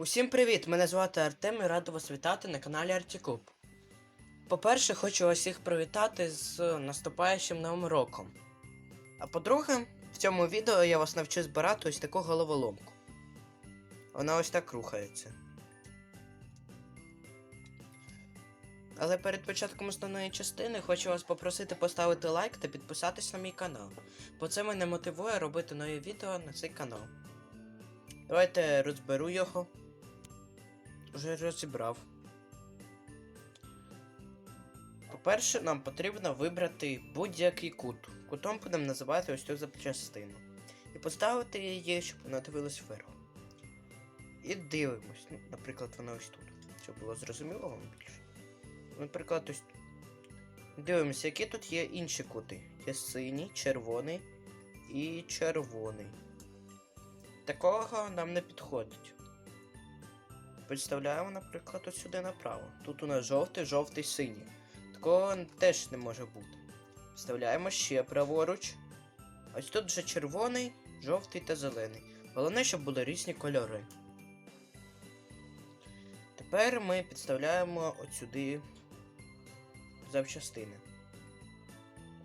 Усім привіт! Мене звати Артем і радий вас вітати на каналі Артікуб. По-перше, хочу усіх привітати з наступаючим новим роком. А по-друге, в цьому відео я вас навчу збирати ось таку головоломку. Вона ось так рухається. Але перед початком основної частини хочу вас попросити поставити лайк та підписатись на мій канал, бо це мене мотивує робити нові відео на цей канал. Давайте розберу його. Вже розібрав. По-перше, нам потрібно вибрати будь-який кут. Кутом будемо називати ось цю запчастину. І поставити її, щоб вона дивилась вверх. І дивимось. Ну, наприклад, вона ось тут. Щоб було зрозуміло вам більше. Наприклад, ось тут. Дивимося, які тут є інші кути. Є синій, червоний і червоний. Такого нам не підходить. Представляємо, наприклад, ось сюди направо. Тут у нас жовтий, жовтий, синій. Такого теж не може бути. Вставляємо ще праворуч. Ось тут вже червоний, жовтий та зелений. Головне, щоб були різні кольори. Тепер ми підставляємо от сюди запчастини.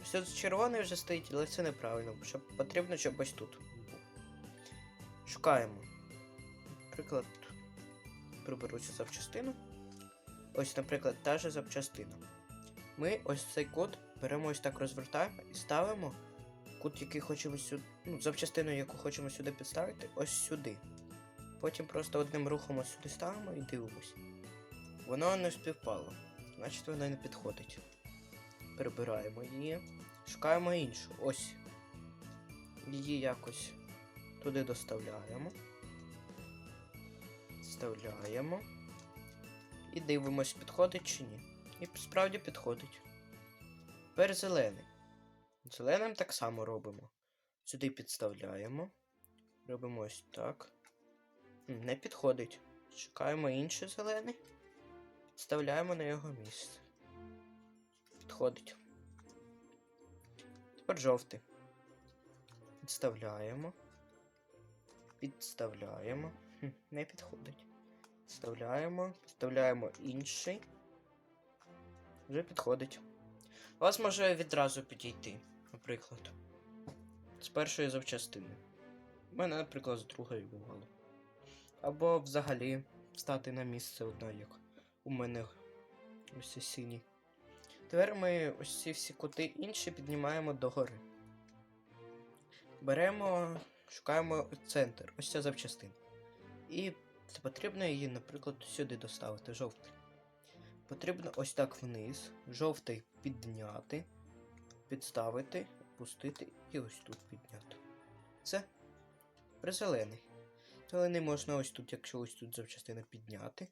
Ось тут червоний вже стоїть, але це неправильно, щоб потрібно, щоб ось тут. Шукаємо. Наприклад, приберу цю запчастину. Ось, наприклад, та же запчастина. Ми ось цей код беремо ось так розвертаємо і ставимо кут, який хочемо сюди. Ну, запчастину, яку хочемо сюди підставити, ось сюди. Потім просто одним рухом ось сюди ставимо і дивимось. Воно не співпало. Значить воно не підходить. Прибираємо її. Шукаємо іншу. Ось. Її якось туди доставляємо. Вставляємо. І дивимось, підходить чи ні. І справді підходить. Тепер зелений. Зеленим так само робимо. Сюди підставляємо. Робимо ось так. Не підходить. Шукаємо інший зелений. Вставляємо на його місце. Підходить. Тепер жовтий. Підставляємо. Підставляємо. Не підходить. Вставляємо, вставляємо інший. Вже підходить. У вас може відразу підійти, наприклад. З першої запчастини. У мене, наприклад, з другої бувало. Або взагалі встати на місце одно, як у мене ось сині. Тепер ми ось ці всі кути інші піднімаємо догори. Беремо, шукаємо центр, ось ця запчастина. І потрібно її, наприклад, сюди доставити, жовтий. Потрібно ось так вниз, жовтий підняти, підставити, опустити і ось тут підняти. Це призелений. Зелений можна ось тут, якщо ось тут запчастина підняти,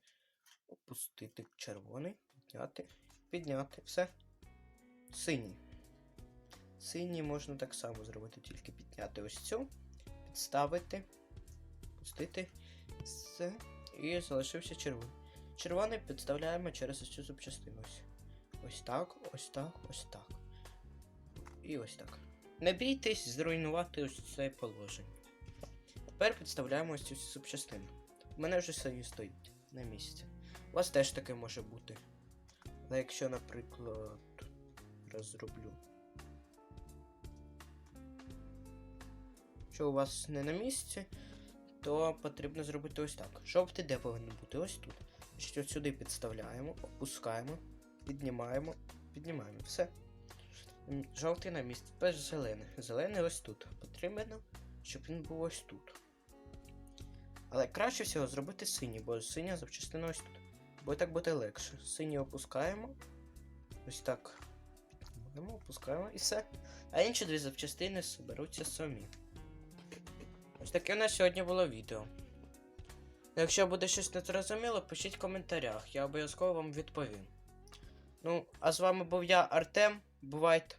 опустити червоний, підняти, підняти. Все. Синій. Синій можна так само зробити, тільки підняти ось цю, підставити, пустити, все. І залишився червоний. Червоний підставляємо через ось цю запчастину. Ось. так, ось так, ось так. І ось так. Не бійтесь зруйнувати ось це положення. Тепер підставляємо ось цю запчастину. У мене вже синій стоїть на місці. У вас теж таке може бути. Але якщо, наприклад, розроблю. Якщо у вас не на місці, то потрібно зробити ось так. Жовтий де повинен бути? Ось тут. Значить, от сюди підставляємо, опускаємо, піднімаємо, піднімаємо. Все. Жовтий на місці, тепер зелений. Зелений ось тут. Потрібно, щоб він був ось тут. Але краще всього зробити синій, бо синя запчастина ось тут. Бо так буде легше. Синій опускаємо. Ось так. Піднімаємо, опускаємо і все. А інші дві запчастини зберуться самі. Таке у нас сьогодні було відео. Якщо буде щось незрозуміло, пишіть в коментарях, я обов'язково вам відповім. Ну, а з вами був я, Артем. Бувайте!